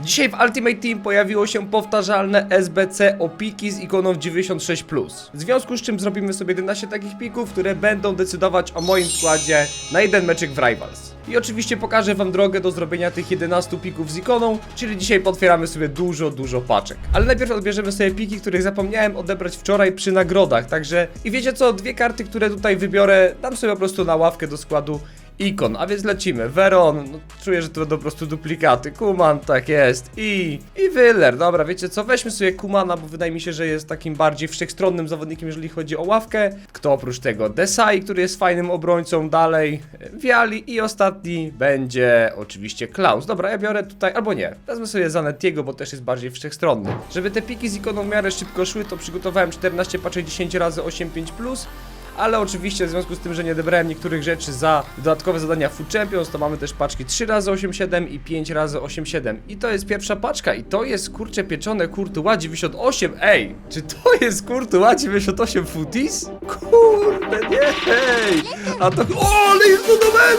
Dzisiaj w Ultimate Team pojawiło się powtarzalne SBC o piki z ikoną 96+. W związku z czym zrobimy sobie 11 takich pików, które będą decydować o moim składzie na jeden meczyk w Rivals. I oczywiście pokażę wam drogę do zrobienia tych 11 pików z ikoną, czyli dzisiaj potwieramy sobie dużo, dużo paczek. Ale najpierw odbierzemy sobie piki, których zapomniałem odebrać wczoraj przy nagrodach, także i wiecie co, dwie karty, które tutaj wybiorę, dam sobie po prostu na ławkę do składu ikon, a więc lecimy. Veron, no, czuję, że to po prostu duplikaty. Kuman, tak jest. I. I Wyller, dobra, wiecie co? Weźmy sobie Kumana, bo wydaje mi się, że jest takim bardziej wszechstronnym zawodnikiem, jeżeli chodzi o ławkę. Kto oprócz tego? Desai, który jest fajnym obrońcą, dalej. Viali i ostatni będzie oczywiście Klaus. Dobra, ja biorę tutaj, albo nie. Wezmę sobie Zanettiego, bo też jest bardziej wszechstronny. Żeby te piki z ikoną w miarę szybko szły, to przygotowałem 14 paczek 10 razy 8,5+. plus ale oczywiście w związku z tym, że nie odebrałem niektórych rzeczy za dodatkowe zadania Food Champions, to mamy też paczki 3 razy 8,7 i 5 razy 8,7 i to jest pierwsza paczka i to jest kurcze pieczone Kurtuła 98, ej, czy to jest Kurtuła 98 Footies? Kurde, nie, ej, a to, o, ale jest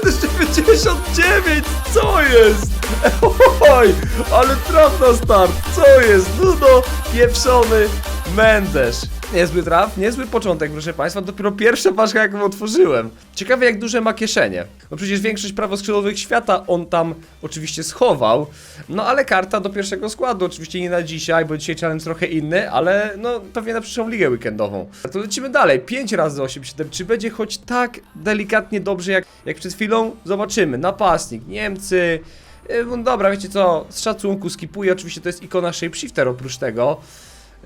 jeszcze 99, co jest? Oj, ale traf na start, co jest? Nuno pieprzony Mendes. Niezły traf, niezły początek, proszę Państwa. Dopiero pierwsza paczka, jaką otworzyłem. Ciekawe, jak duże ma kieszenie. No przecież większość prawoskrzydłowych świata on tam oczywiście schował. No ale karta do pierwszego składu. Oczywiście nie na dzisiaj, bo dzisiaj challenge trochę inny, ale no pewnie na przyszłą ligę weekendową. To lecimy dalej. 5 razy 8-7. Czy będzie choć tak delikatnie dobrze, jak, jak przed chwilą? Zobaczymy. Napastnik, Niemcy. Yy, No dobra, wiecie co, z szacunku skipuję, oczywiście to jest ikona Shapeshifter oprócz tego.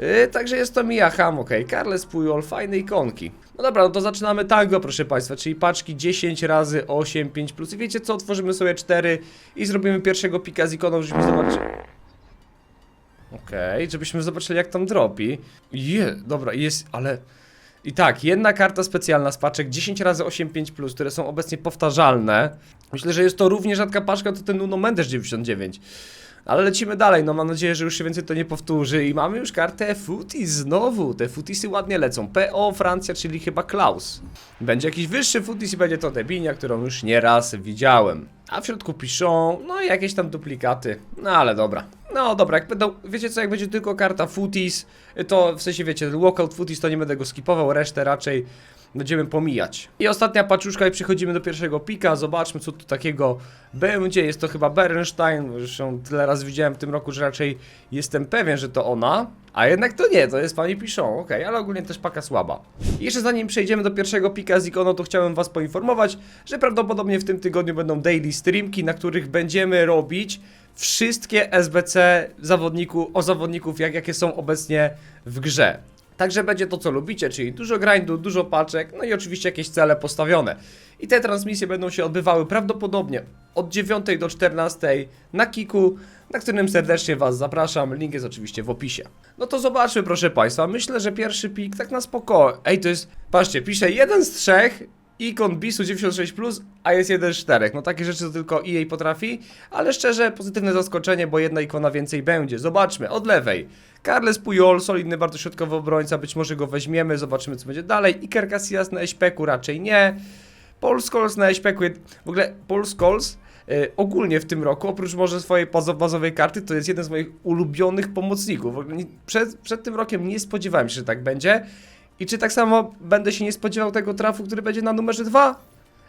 Yy, także jest to Mia Hamm, ok. Carles Puyol, fajne ikonki. No dobra, no to zaczynamy tango, proszę Państwa, czyli paczki 10 razy 8, 5 plus. I wiecie co, otworzymy sobie 4 i zrobimy pierwszego pika z ikoną, żebyśmy zobaczyli. Okej, żebyśmy zobaczyli jak tam dropi. Je, dobra, jest, ale... I tak, jedna karta specjalna z paczek 10 razy 8 5 plus, które są obecnie powtarzalne. Myślę, że jest to równie rzadka paczka to ten Nuno Mendes 99. Ale lecimy dalej, no mam nadzieję, że już się więcej to nie powtórzy i mamy już kartę Footies znowu, te Footiesy ładnie lecą, PO Francja, czyli chyba Klaus. Będzie jakiś wyższy Footies i będzie to Debinia, którą już nieraz widziałem. A w środku piszą, no i jakieś tam duplikaty, no ale dobra. No dobra, jak będą, wiecie co, jak będzie tylko karta Footies, to w sensie wiecie, Walkout Footies to nie będę go skipował, resztę raczej będziemy pomijać. I ostatnia paczuszka i przechodzimy do pierwszego pika, zobaczmy co tu takiego będzie, jest to chyba Bernstein, zresztą tyle razy widziałem w tym roku, że raczej jestem pewien, że to ona, a jednak to nie, to jest pani Piszą, okej, ale ogólnie też paka słaba. I jeszcze zanim przejdziemy do pierwszego pika z ikoną, to chciałem was poinformować, że prawdopodobnie w tym tygodniu będą daily streamki, na których będziemy robić wszystkie SBC zawodniku, o zawodników, jak, jakie są obecnie w grze. Także będzie to, co lubicie, czyli dużo grindu, dużo paczek, no i oczywiście jakieś cele postawione. I te transmisje będą się odbywały prawdopodobnie od 9 do 14 na Kiku, na którym serdecznie Was zapraszam. Link jest oczywiście w opisie. No to zobaczmy, proszę Państwa. Myślę, że pierwszy pik tak na spoko. Ej, to jest. Patrzcie, pisze jeden z trzech. Ikon Bisu 96, a jest jeden z czterech. No takie rzeczy to tylko EA potrafi, ale szczerze pozytywne zaskoczenie, bo jedna ikona więcej będzie. Zobaczmy, od lewej. Carles Puyol, solidny, bardzo środkowy obrońca, być może go weźmiemy, zobaczymy co będzie dalej. Iker Casillas na Eśpeku raczej nie. Paul Scholes na Eśpeku, w ogóle Paul Scholes y, ogólnie w tym roku, oprócz może swojej bazo- bazowej karty, to jest jeden z moich ulubionych pomocników. Przed, przed tym rokiem nie spodziewałem się, że tak będzie. I czy tak samo będę się nie spodziewał tego trafu, który będzie na numerze 2?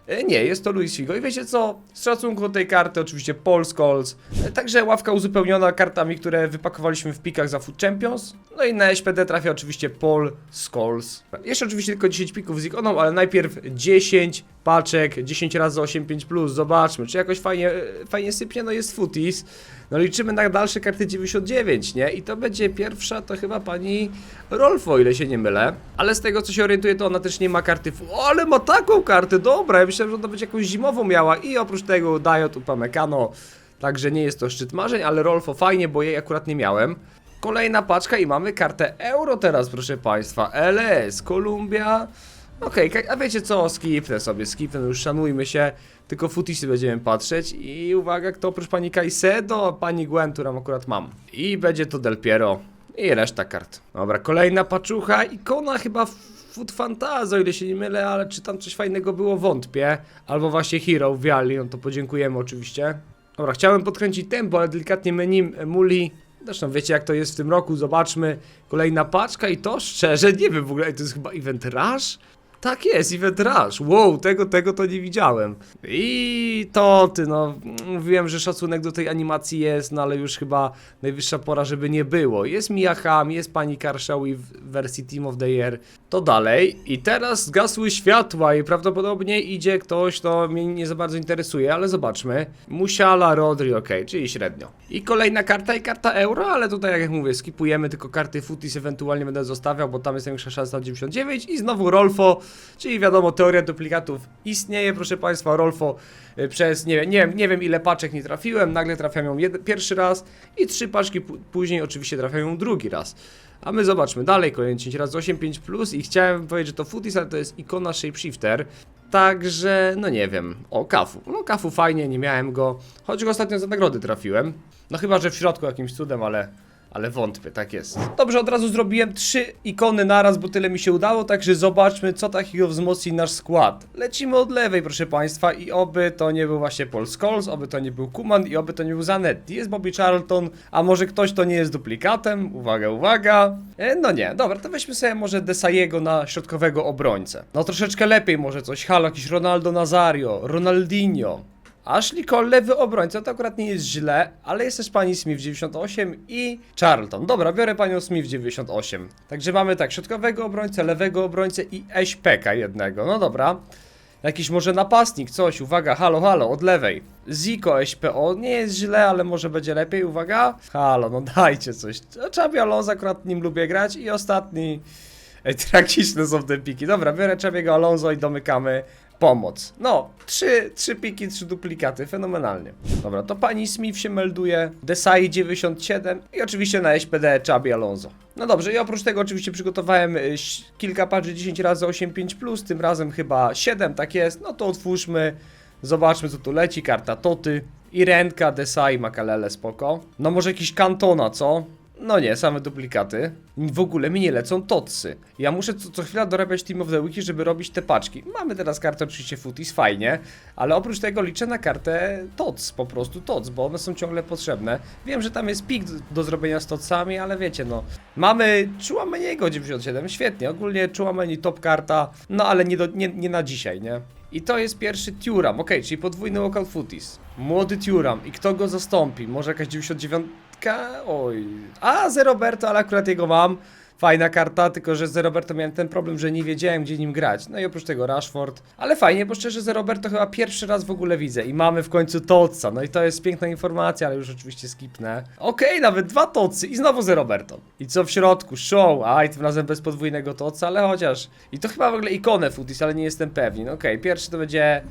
E, Nie, jest to Luis Figo. I wiecie co? Z szacunku do tej karty, oczywiście Paul Scholes. E, Także ławka uzupełniona kartami, które wypakowaliśmy w pikach za Food Champions. No i na SPD trafia oczywiście Paul Scholes. Jeszcze oczywiście tylko 10 pików z ikoną, ale najpierw 10 paczek, 10 razy 8,5 plus. Zobaczmy, czy jakoś fajnie, e, fajnie sypnie. No jest Footies. No liczymy na dalsze karty 99, nie? I to będzie pierwsza, to chyba pani Rolfo, ile się nie mylę. Ale z tego co się orientuję, to ona też nie ma karty. O, ale ma taką kartę, dobra. Ja myślałem, że ona będzie jakąś zimową miała. I oprócz tego Diot Upamecano. Także nie jest to szczyt marzeń, ale Rolfo fajnie, bo jej akurat nie miałem. Kolejna paczka i mamy kartę euro teraz, proszę państwa. LS, Kolumbia. Okej, ka- a wiecie co? Skipnę sobie, skipnę, no już szanujmy się. Tylko futisy będziemy patrzeć. I uwaga, kto oprócz pani Kaisedo, pani Gwen, którą akurat mam. I będzie to Del Piero. I reszta kart. Dobra, kolejna paczucha. Ikona chyba Food Fantazo, ile się nie mylę, ale czy tam coś fajnego było, wątpię. Albo właśnie Hero, Viali, no to podziękujemy oczywiście. Dobra, chciałem podkręcić tempo, ale delikatnie menu muli. Zresztą wiecie jak to jest w tym roku, zobaczmy. Kolejna paczka i to szczerze, nie wiem w ogóle, to jest chyba event rush? Tak jest, event rush. Wow, tego, tego to nie widziałem. I to ty, no, mówiłem, że szacunek do tej animacji jest, no ale już chyba najwyższa pora, żeby nie było. Jest Mia jest pani Karshawi w wersji Team of the Year. To dalej. I teraz zgasły światła i prawdopodobnie idzie ktoś, kto mnie nie za bardzo interesuje, ale zobaczmy. Musiala, Rodri, ok, czyli średnio. I kolejna karta i karta euro, ale tutaj jak mówię, skipujemy tylko karty Footis, ewentualnie będę zostawiał, bo tam jest największa szansa na 99 i znowu Rolfo, czyli wiadomo, teoria duplikatów istnieje, proszę Państwa, Rolfo y, przez, nie wiem, nie wiem, nie wiem ile paczek nie trafiłem, nagle trafiam ją jed- pierwszy raz i trzy paczki później oczywiście trafiam ją drugi raz. A my zobaczmy dalej, kolejny 10 razy 8.5 plus i chciałem powiedzieć, że to Footis, ale to jest ikona Shapeshifter. Także, no nie wiem. O, Kafu. No, Kafu fajnie, nie miałem go. Choć go ostatnio za nagrody trafiłem. No chyba, że w środku jakimś cudem, ale. Ale wątpię, tak jest. Dobrze, od razu zrobiłem trzy ikony naraz, bo tyle mi się udało, także zobaczmy, co takiego wzmocni nasz skład. Lecimy od lewej, proszę Państwa, i oby to nie był właśnie Paul Scholes, oby to nie był Kuman i oby to nie był Zanetti. Jest Bobby Charlton, a może ktoś to nie jest duplikatem? Uwaga, uwaga. E, no nie, dobra, to weźmy sobie może Desaiego na środkowego obrońcę. No troszeczkę lepiej może coś, halo, jakiś Ronaldo Nazario, Ronaldinho. Ashley Cole, lewy obrońca, to akurat nie jest źle, ale jest też pani Smith 98 i Charlton. Dobra, biorę panią Smith 98. Także mamy tak, środkowego obrońcę, lewego obrońcę i Eśpeka jednego. No dobra. Jakiś może napastnik, coś, uwaga, halo, halo, od lewej. Ziko SPO, nie jest źle, ale może będzie lepiej, uwaga. Halo, no dajcie coś. Czabi Alonso akurat nim lubię grać i ostatni... Ej, tragiczne są te piki. Dobra, biorę Czabiego Alonso i domykamy pomoc. No, trzy, trzy piki, trzy duplikaty, fenomenalnie. Dobra, to pani Smith się melduje, Desai 97 i oczywiście na SPD Chabi Alonso. No dobrze, i oprócz tego oczywiście przygotowałem y, kilka parzy 10 razy 8.5+, plus, tym razem chyba 7, tak jest. No to otwórzmy, zobaczmy co tu leci, karta Toty. Irenka, Desai, Makalele, spoko. No może jakiś Kantona, co? No nie, same duplikaty. W ogóle mi nie lecą totsy. Ja muszę co, co chwila dorabiać Team of the Wiki, żeby robić te paczki. Mamy teraz kartę oczywiście Footies, fajnie, ale oprócz tego liczę na kartę tots, po prostu tots, bo one są ciągle potrzebne. Wiem, że tam jest pik do, do zrobienia z totsami, ale wiecie no. Mamy Chouameniego 97, świetnie, ogólnie Chouameni top karta, no ale nie, do, nie, nie na dzisiaj, nie? I to jest pierwszy Turam, ok, czyli podwójny walkout Footies. Młody Turam i kto go zastąpi? Może jakaś 99? Oj. A, z Roberto, ale akurat jego mam. Fajna karta, tylko że z Roberto miałem ten problem, że nie wiedziałem gdzie nim grać. No i oprócz tego Rashford. Ale fajnie, bo szczerze z Roberto chyba pierwszy raz w ogóle widzę. I mamy w końcu Totsa. No i to jest piękna informacja, ale już oczywiście skipnę. Okej, nawet dwa Totsy i znowu z Roberto. I co w środku? Show. Aj, tym razem bez podwójnego Totsa, ale chociaż. I to chyba w ogóle ikonę Footies, ale nie jestem pewien. Okej, pierwszy to będzie...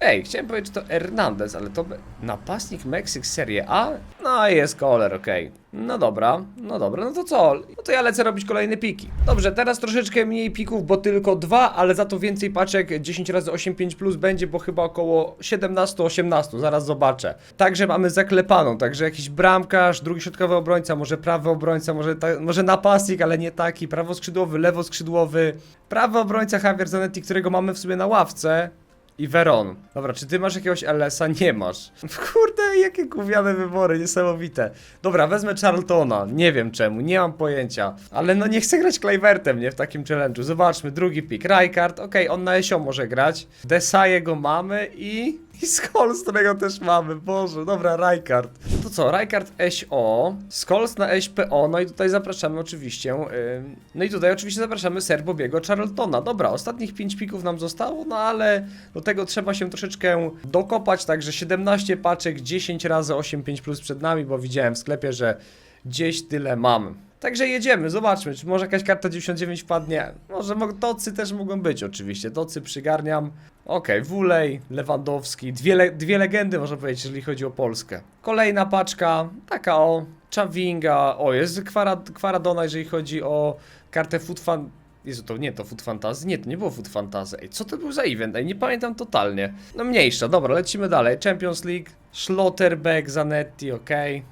Ej, chciałem powiedzieć, że to Hernandez, ale to napastnik Meksyk Serie A? No jest koler, okej. No dobra, no dobra, no to co? No to ja lecę robić kolejne piki. Dobrze, teraz troszeczkę mniej pików, bo tylko dwa, ale za to więcej paczek 10 razy 8,5 plus będzie, bo chyba około 17-18, zaraz zobaczę. Także mamy zaklepaną, także jakiś bramkarz, drugi środkowy obrońca, może prawy obrońca, może, ta, może napastnik, ale nie taki, prawoskrzydłowy, lewoskrzydłowy, prawy obrońca Javier Zanetti, którego mamy w sobie na ławce. I Veron. Dobra, czy ty masz jakiegoś LS-a? Nie masz. Kurde, jakie gówniane wybory, niesamowite. Dobra, wezmę Charltona. Nie wiem czemu, nie mam pojęcia. Ale no nie chcę grać Clivertem, nie? W takim challenge'u. Zobaczmy, drugi pick. Rijkaard, okej, on na Esio może grać. Desaje mamy i... I Scholes, którego też mamy, boże, dobra, Rijkaard. To co, Rijkaard SO, Scholes na SPO, no i tutaj zapraszamy oczywiście, ym, no i tutaj oczywiście zapraszamy Serbobiego Charltona. Dobra, ostatnich 5 pików nam zostało, no ale do tego trzeba się troszeczkę dokopać, także 17 paczek, 10 razy 8,5 plus przed nami, bo widziałem w sklepie, że gdzieś tyle mam. Także jedziemy, zobaczmy, czy może jakaś karta 99 wpadnie. Może mo- tocy też mogą być oczywiście, tocy przygarniam. Okej, Wulej, Lewandowski, dwie, le dwie legendy można powiedzieć, jeżeli chodzi o Polskę. Kolejna paczka, taka o Czawinga, o jest Kwara, Kwaradona, jeżeli chodzi o kartę Food Fan... Jezu, to nie, to Food Fantasy? Nie, to nie było Food Fantasy. Ej, co to był za event? Ej, nie pamiętam totalnie. No mniejsza, dobra, lecimy dalej. Champions League, Schlotterbeck, Zanetti, okej.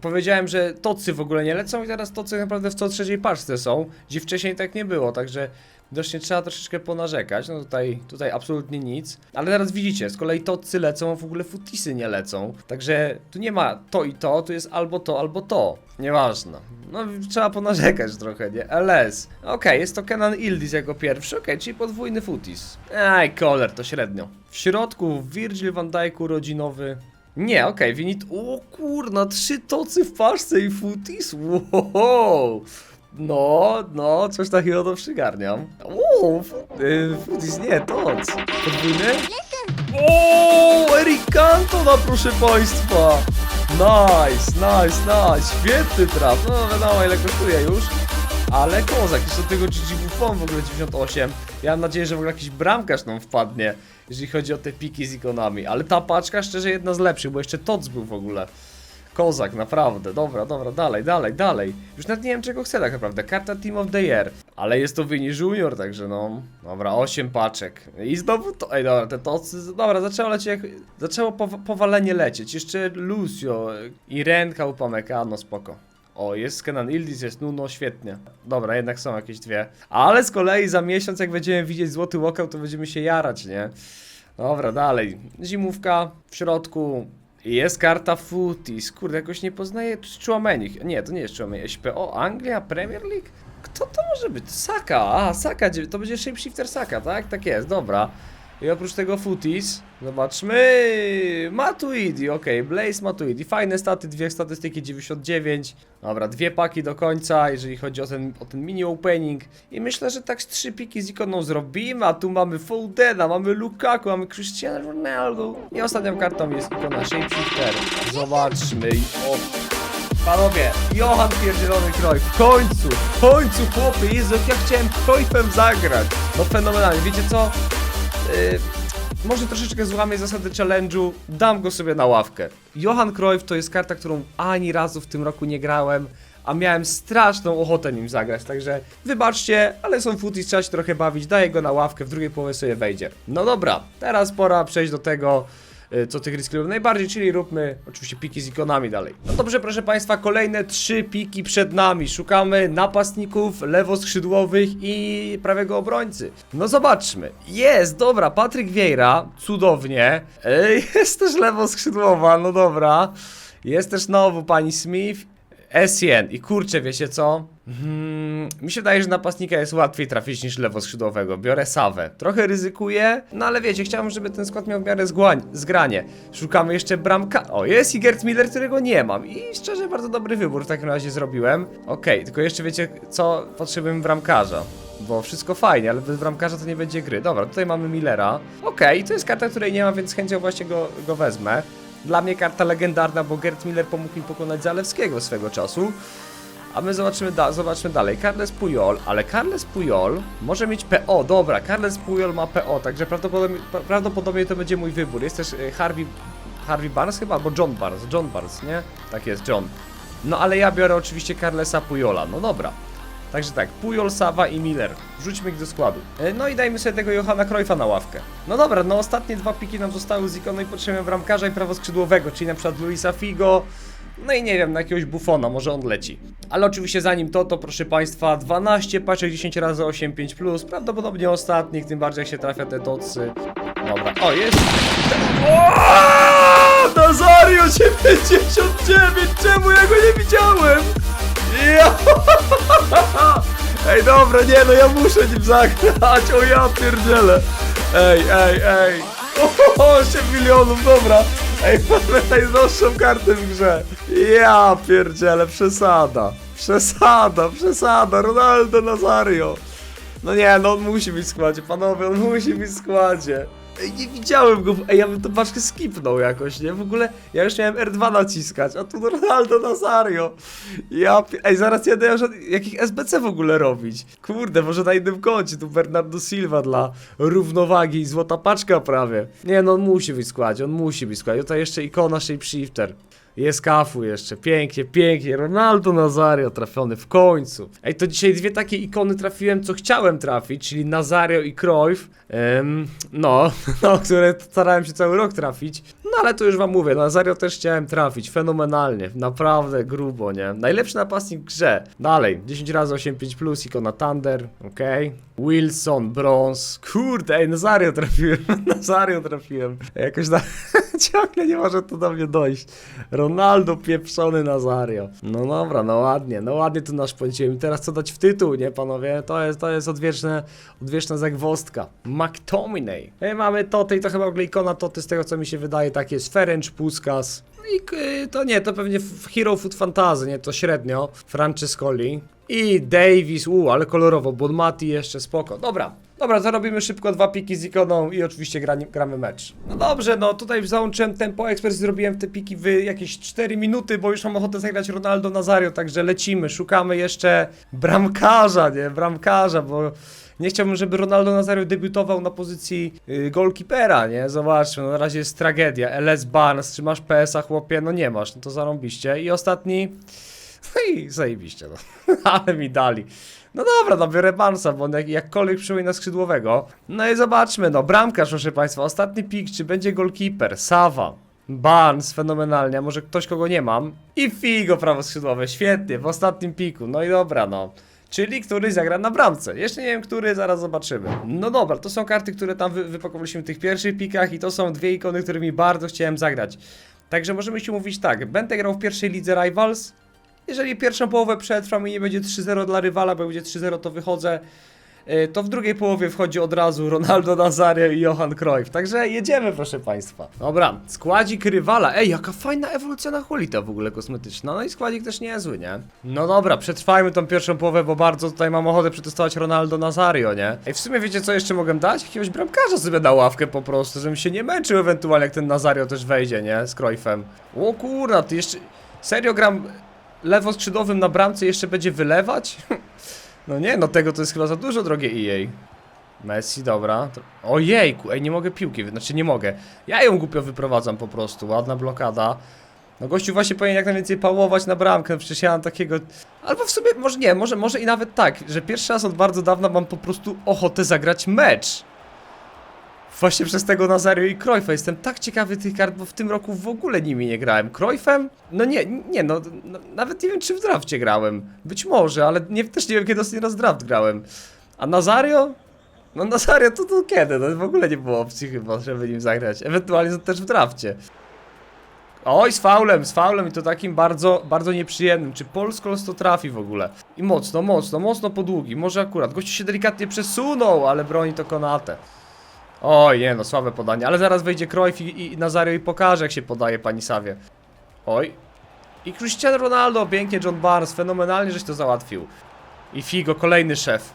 Powiedziałem, że tocy w ogóle nie lecą i teraz tocy naprawdę w co trzeciej paczce są, gdzie wcześniej tak nie było, także widocznie trzeba troszeczkę ponarzekać, no tutaj, tutaj absolutnie nic. Ale teraz widzicie, z kolei tocy lecą, w ogóle futisy nie lecą, także tu nie ma to i to, tu jest albo to, albo to. Nieważne. No trzeba ponarzekać trochę, nie? LS. Okej, jest to Kenan Ildis jako pierwszy, okej, czyli podwójny futis. Aj, koler, to średnio. W środku Virgil van Dijk urodzinowy. Nie, okej, okay, Winit. O kurna, trzy tocy w paszce i futis. Wow. No, no, coś takiego to przygarniam. O, y, futis, nie, toc. Podwójny? O, Eric Cantona, proszę państwa. Nice, nice, nice. Świetny traf. No, wiadomo ile kosztuje już. Ale kozak, jeszcze tego GG Buffon w ogóle 98. Ja mam nadzieję, że w ogóle jakiś bramkarz nam wpadnie, jeżeli chodzi o te piki z ikonami. Ale ta paczka szczerze jedna z lepszych, bo jeszcze Tots był w ogóle. Kozak, naprawdę. Dobra, dobra, dalej, dalej, dalej. Już nawet nie wiem czego chcę tak naprawdę. Karta Team of the Year. Ale jest to Vini Junior, także no. Dobra, 8 paczek. I znowu to. Ej, dobra, te tocy. Dobra, zaczęło lecieć jak. Zaczęło powa- powalenie lecieć. Jeszcze Lucio i Renka Upamecano, spoko. O, jest Kenan Ildis, jest Nuno, świetnie. Dobra, jednak są jakieś dwie. Ale z kolei za miesiąc, jak będziemy widzieć złoty walkout, to będziemy się jarać, nie? Dobra, dalej. Zimówka w środku. Jest karta Footies. Kurde, jakoś nie poznaję. Chouameni. Nie, to nie jest Chouameni. SPO, Anglia, Premier League? Kto to może być? Saka. A, Saka. To będzie shapeshifter Saka, tak? Tak jest, dobra. I oprócz tego Footies, zobaczmy. Matuidi, okej, Blaze Matuidi. Fajne staty, dwie statystyki 99. Dobra, dwie paki do końca, jeżeli chodzi o ten, o ten mini opening. I myślę, że tak z trzy piki z ikoną zrobimy. A tu mamy Foldena, mamy Lukaku, mamy Cristiano Ronaldo. I ostatnią kartą jest ikona Shapeshifter. Zobaczmy. O, Panowie, Johan pierdzielony Kroj, w końcu, w końcu chłopy, Jezu, jak ja chciałem Krojfem zagrać. No fenomenalnie, wiecie co? Yy, może troszeczkę złamię zasady challenge'u, dam go sobie na ławkę. Johan Cruyff to jest karta, którą ani razu w tym roku nie grałem, a miałem straszną ochotę nim zagrać, także wybaczcie, ale są footies, trzeba się trochę bawić, daję go na ławkę, w drugiej połowie sobie wejdzie. No dobra, teraz pora przejść do tego, co tych risk lubię najbardziej, czyli róbmy oczywiście piki z ikonami dalej. No dobrze, proszę Państwa, kolejne trzy piki przed nami. Szukamy napastników, lewoskrzydłowych i prawego obrońcy. No zobaczmy. Jest, dobra, Patryk Vieira, cudownie. Ej, jest też lewoskrzydłowa, no dobra. Jest też znowu pani Smith SN i kurczę, wiecie co? Hmm, mi się wydaje, że napastnika jest łatwiej trafić niż lewoskrzydłowego. Biorę Sawę. Trochę ryzykuję, no ale wiecie, chciałem, żeby ten skład miał w miarę zgłań, zgranie. Szukamy jeszcze bramka. O, jest i Gert Miller, którego nie mam. I szczerze, bardzo dobry wybór w takim razie zrobiłem. Okej, tylko jeszcze wiecie, co potrzebujemy bramkarza. Bo wszystko fajnie, ale bez bramkarza to nie będzie gry. Dobra, tutaj mamy Millera. Okej, to jest karta, której nie mam, więc chęcią właśnie go, go wezmę. Dla mnie karta legendarna, bo Gert Miller pomógł mi pokonać Zalewskiego swego czasu. A my zobaczymy, da dalej. Carles Puyol, ale Carles Puyol może mieć PO. Dobra, Carles Puyol ma PO, także prawdopodobnie, pra- prawdopodobnie to będzie mój wybór. Jest też e, Harvey, Harvey Barnes chyba, albo John Barnes. John Barnes, nie? Tak jest, John. No ale ja biorę oczywiście Carlesa Puyola. No dobra. Także tak, Puyol, Sawa i Miller. Wrzućmy ich do składu. E, No i dajmy sobie tego Johana Cruyffa na ławkę. No dobra, no ostatnie dwa piki nam zostały z ikoną i potrzebujemy bramkarza i prawoskrzydłowego, czyli na przykład Luisa Figo, no i nie wiem, na jakiegoś bufona, może on leci. Ale oczywiście zanim to, to proszę Państwa, 12 paczek 10 razy 8 5 plus, prawdopodobnie ostatnich, tym bardziej jak się trafia te tocy. Dobra, o jest. Nazario 99, czemu ja go nie widziałem? Ja! Ej, dobra, nie no, ja muszę nim zagrać, o ja pierdzielę. Ej, ej, ej. O, 8 milionów, dobra. Ej, mamy najdroższą kartę w grze. Ja pierdzielę, przesada. Przesada, przesada, Ronaldo Nazario. No nie, no on musi być w składzie, panowie, on musi być w składzie. Nie widziałem go, ej, ja bym tą paczkę skipnął jakoś, nie? W ogóle, ja już miałem R2 naciskać, a tu Ronaldo Nazario. Ja, ej, zaraz już od- jakich SBC w ogóle robić. Kurde, może na innym koncie, tu Bernardo Silva dla równowagi i złota paczka prawie. Nie, no on musi być w składzie, on musi być w składzie. Tutaj jeszcze ikona Shapeshifter. Jest kafu jeszcze, pięknie, pięknie. Ronaldo Nazario trafiony w końcu. Ej, to dzisiaj dwie takie ikony trafiłem, co chciałem trafić, czyli Nazario i Cruyff. No, no, które starałem się cały rok trafić. No ale to już wam mówię, Nazario też chciałem trafić, fenomenalnie, naprawdę grubo, nie? Najlepszy napastnik w grze. Dalej, 10 razy 8-5+, plus, ikona Thunder, okej. Wilson, Bronze, kurde, ej, Nazario trafiłem, Nazario trafiłem. Jakoś na... ciągle nie może to do mnie dojść. Ronaldo pieprzony Nazario. No dobra, no ładnie, no ładnie tu naszpęciłem. I teraz co dać w tytuł, nie panowie? To jest, to jest odwieczne, odwieczna zagwozdka. McTominay. Ej, mamy Toty i to chyba w ogóle ikona Toty z tego co mi się wydaje, tak jest Ferenc Puskas. I k- y, to nie, to pewnie Hero Food Fantasy, nie, to średnio. Francescoli. I Davis, u, ale kolorowo, Bonmati jeszcze spoko. Dobra, dobra, zarobimy szybko dwa piki z ikoną i oczywiście grani, gramy mecz. No dobrze, no tutaj załączyłem tempo ekspert, zrobiłem te piki w jakieś 4 minuty, bo już mam ochotę zagrać Ronaldo Nazario, także lecimy, szukamy jeszcze bramkarza, nie, bramkarza, bo nie chciałbym, żeby Ronaldo Nazario debiutował na pozycji y, goalkeepera, nie? Zobaczmy, no na razie jest tragedia. LS Barnes, czy masz PS-a, chłopie? No nie masz, no to zarąbiście. I ostatni... No i zajebiście, no. Ale mi dali. No dobra, no biorę Barnesa, bo on jak, jakkolwiek przyjmuje na skrzydłowego. No i zobaczmy, no bramkarz, proszę Państwa, ostatni pik, czy będzie goalkeeper? Sawa. Barnes, fenomenalnie, może ktoś, kogo nie mam? I Figo, prawo skrzydłowe, świetnie, w ostatnim piku, no i dobra, no. Czyli który zagra na bramce. Jeszcze nie wiem, który, zaraz zobaczymy. No dobra, to są karty, które tam wy wypakowaliśmy w tych pierwszych pikach i to są dwie ikony, którymi bardzo chciałem zagrać. Także możemy się mówić tak, będę grał w pierwszej lidze Rivals. Jeżeli pierwszą połowę przetrwam i nie będzie 3-0 dla rywala, bo będzie 3-0 to wychodzę. Y, To w drugiej połowie wchodzi od razu Ronaldo Nazario i Johan Cruyff. Także jedziemy, proszę Państwa. Dobra, składzik rywala. Ej, jaka fajna ewolucja na Hulita w ogóle kosmetyczna. No i składzik też niezły, nie? No dobra, przetrwajmy tą pierwszą połowę, bo bardzo tutaj mam ochotę przetestować Ronaldo Nazario, nie? Ej, w sumie wiecie co jeszcze mogę dać? Jakiegoś bramkarza sobie na ławkę po prostu, żebym się nie męczył ewentualnie jak ten Nazario też wejdzie, nie? Z Cruyffem. O kurna, ty jeszcze... Serio gram lewoskrzydłowym na bramce jeszcze będzie wylewać? No nie, no tego to jest chyba za dużo, drogie EA. Messi, dobra. Ojejku, ej, nie mogę piłki, znaczy nie mogę. Ja ją głupio wyprowadzam po prostu, ładna blokada. No gościu właśnie powinien jak najwięcej pałować na bramkę, no przecież ja mam takiego... Albo w sobie, może nie, może, może i nawet tak, że pierwszy raz od bardzo dawna mam po prostu ochotę zagrać mecz. Właśnie przez tego Nazario i Cruyffa. Jestem tak ciekawy tych kart, bo w tym roku w ogóle nimi nie grałem. Cruyffem? No nie, nie no, no, nawet nie wiem czy w drafcie grałem. Być może, ale nie, też nie wiem kiedy ostatni raz draft grałem. A Nazario? No Nazario to, to kiedy? No w ogóle nie było opcji chyba, żeby nim zagrać. Ewentualnie też w drafcie. Oj, z faulem, z faulem i to takim bardzo, bardzo nieprzyjemnym. Czy Polskols to trafi w ogóle? I mocno, mocno, mocno podługi. Może akurat. Gościu się delikatnie przesunął, ale broni to Konate. Oj, nie no, słabe podanie, ale zaraz wejdzie Cruyff i, i Nazario i pokaże jak się podaje pani Sawie. Oj. I Cristiano Ronaldo, pięknie John Barnes, fenomenalnie żeś to załatwił. I Figo, kolejny szef.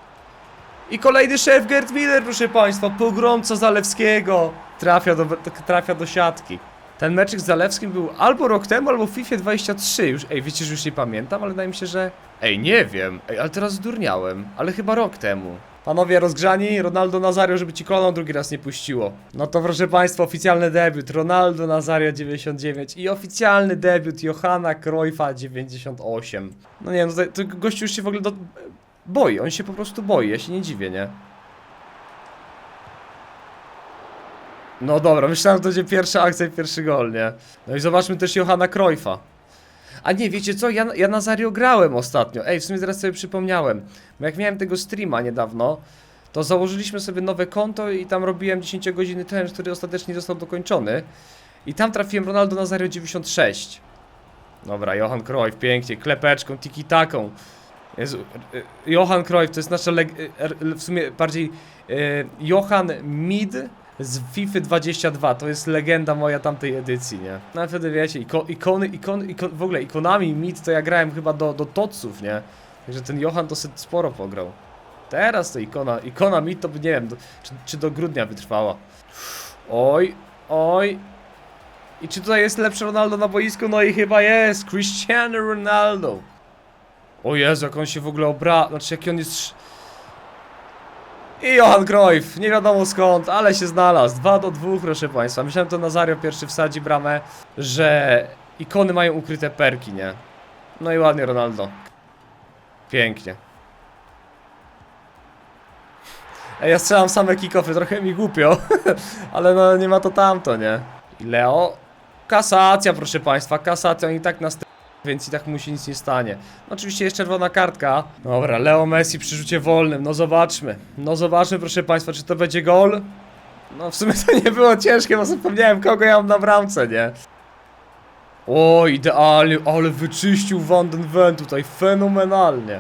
I kolejny szef Gerd Miller, proszę państwa, pogromca Zalewskiego. Trafia do, trafia do siatki. Ten meczyk z Zalewskim był albo rok temu, albo w FIFA 23. Już, ej, wiecie, że już nie pamiętam, ale wydaje mi się, że... Ej, nie wiem. Ej, ale teraz zdurniałem. Ale chyba rok temu. Panowie rozgrzani, Ronaldo Nazario, żeby ci kolą drugi raz nie puściło. No to proszę państwa, oficjalny debiut. Ronaldo Nazario 99 i oficjalny debiut Johana Cruyffa 98. No nie, no to, to gościu już się w ogóle do... boi, on się po prostu boi, ja się nie dziwię, nie? No dobra, myślałem, że to będzie pierwsza akcja i pierwszy gol, nie? No i zobaczmy też Johana Cruyffa. A nie, wiecie co? Ja, ja Nazario grałem ostatnio. Ej, w sumie teraz sobie przypomniałem. Bo jak miałem tego streama niedawno, to założyliśmy sobie nowe konto i tam robiłem 10 godziny ten, który ostatecznie został dokończony. I tam trafiłem Ronaldo Nazario 96. Dobra, Johan Cruyff, pięknie, klepeczką, tiki-taką. Jezu, e, e, Johan Cruyff to jest nasza, leg- r- w sumie bardziej Johan Mid z FIFA 22, to jest legenda moja tamtej edycji, nie? No wtedy wiecie, iko, ikony, ikony, ikon, w ogóle ikonami Mid to ja grałem chyba do, do Totsów, nie? Także ten Johan dosyć sporo pograł. Teraz to ikona, ikona Mid to nie wiem, do, czy, czy do grudnia wytrwała. Oj, oj. I czy tutaj jest lepszy Ronaldo na boisku? No i chyba jest, Cristiano Ronaldo. O Jezu, jak on się w ogóle obra... Znaczy, jaki on jest... I Johan Cruyff, nie wiadomo skąd, ale się znalazł. 2 do 2, proszę Państwa. Myślałem, to Nazario pierwszy wsadzi bramę, że ikony mają ukryte perki, nie? No i ładnie Ronaldo. Pięknie. Ej, ja strzelam same kick-offy, trochę mi głupio, ale no nie ma to tamto, nie? I Leo, Kasacja, proszę państwa, kasacja, on i tak nas więc i tak mu się nic nie stanie. No, oczywiście jest czerwona kartka. Dobra, Leo Messi przy rzucie wolnym, no zobaczmy. No zobaczmy, proszę państwa, czy to będzie gol? No w sumie to nie było ciężkie, bo zapomniałem kogo ja mam na bramce, nie? O, idealnie, ale wyczyścił Van den Ven tutaj, fenomenalnie.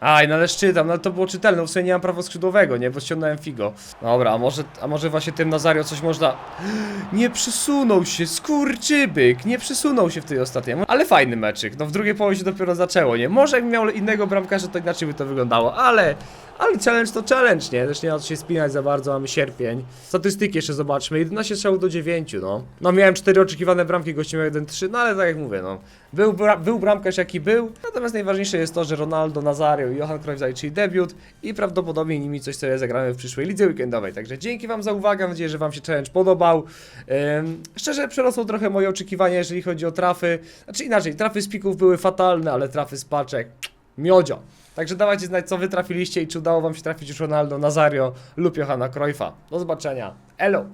Aj, no ale szczytam, no ale to było czytelne, w sumie nie mam prawa skrzydłowego, nie, bo ściągnąłem Figo. Dobra, a może, a może właśnie tym Nazario coś można... Nie przesunął się, skurczybyk, nie przesunął się w tej ostatniej, ale fajny meczyk, no w drugiej połowie się dopiero zaczęło, nie? Może jakbym miał innego bramkarza, to inaczej by to wyglądało, ale... Ale challenge to challenge, nie? Też nie ma co się spinać za bardzo, mamy sierpień. Statystyki jeszcze zobaczmy, 11 strzałów do 9, no. No miałem 4 oczekiwane bramki, gościem miał 1-3, no ale tak jak mówię, no. Był, bra był bramkarz jaki był, natomiast najważniejsze jest to, że Ronaldo, Nazario i Johan Cruyff zaliczyli debiut i prawdopodobnie nimi coś sobie zagramy w przyszłej lidze weekendowej. Także dzięki wam za uwagę, mam nadzieję, że wam się challenge podobał. Ym, szczerze przerosło trochę moje oczekiwania, jeżeli chodzi o trafy. Znaczy inaczej, trafy z pików były fatalne, ale trafy z paczek miodzio. Także dawajcie znać, co wy trafiliście i czy udało wam się trafić już Ronaldo, Nazario lub Johana Cruyffa. Do zobaczenia. Elo!